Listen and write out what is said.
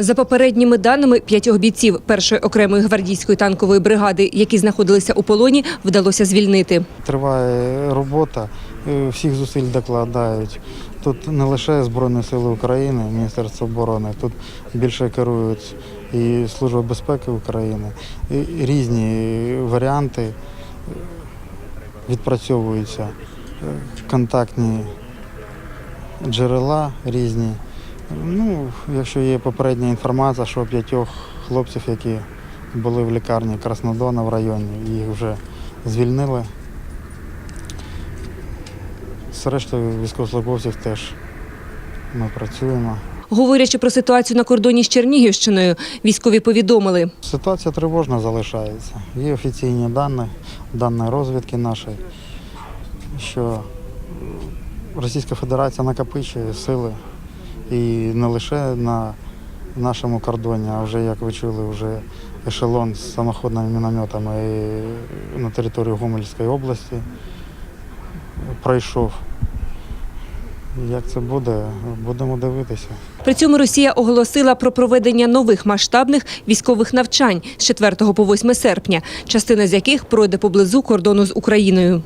За попередніми даними, п'ятьох бійців першої окремої гвардійської танкової бригади, які знаходилися у полоні, вдалося звільнити. Триває робота, е, всіх зусиль докладають. Тут не лише Збройні Сили України, Міністерство оборони, тут більше керують і Служба безпеки України. І різні варіанти е, відпрацьовуються, Е, контактні джерела різні. Ну, якщо є попередня інформація, що п'ятьох хлопців, які були в лікарні Краснодона в районі, їх вже звільнили. З рештою військовослужбовців теж ми працюємо. Говорячи про ситуацію на кордоні з Чернігівщиною, військові повідомили, Ситуація тривожна залишається. Є офіційні дані, дані розвідки нашої, що Російська Федерація накопичує сили і не лише на нашому кордоні, а вже, як ви чули, вже ешелон з самоходними мінометами на територію Гомельської області пройшов. Як це буде, будемо дивитися. При цьому Росія оголосила про проведення нових масштабних військових навчань з 4 по 8 серпня, частина з яких пройде поблизу кордону з Україною.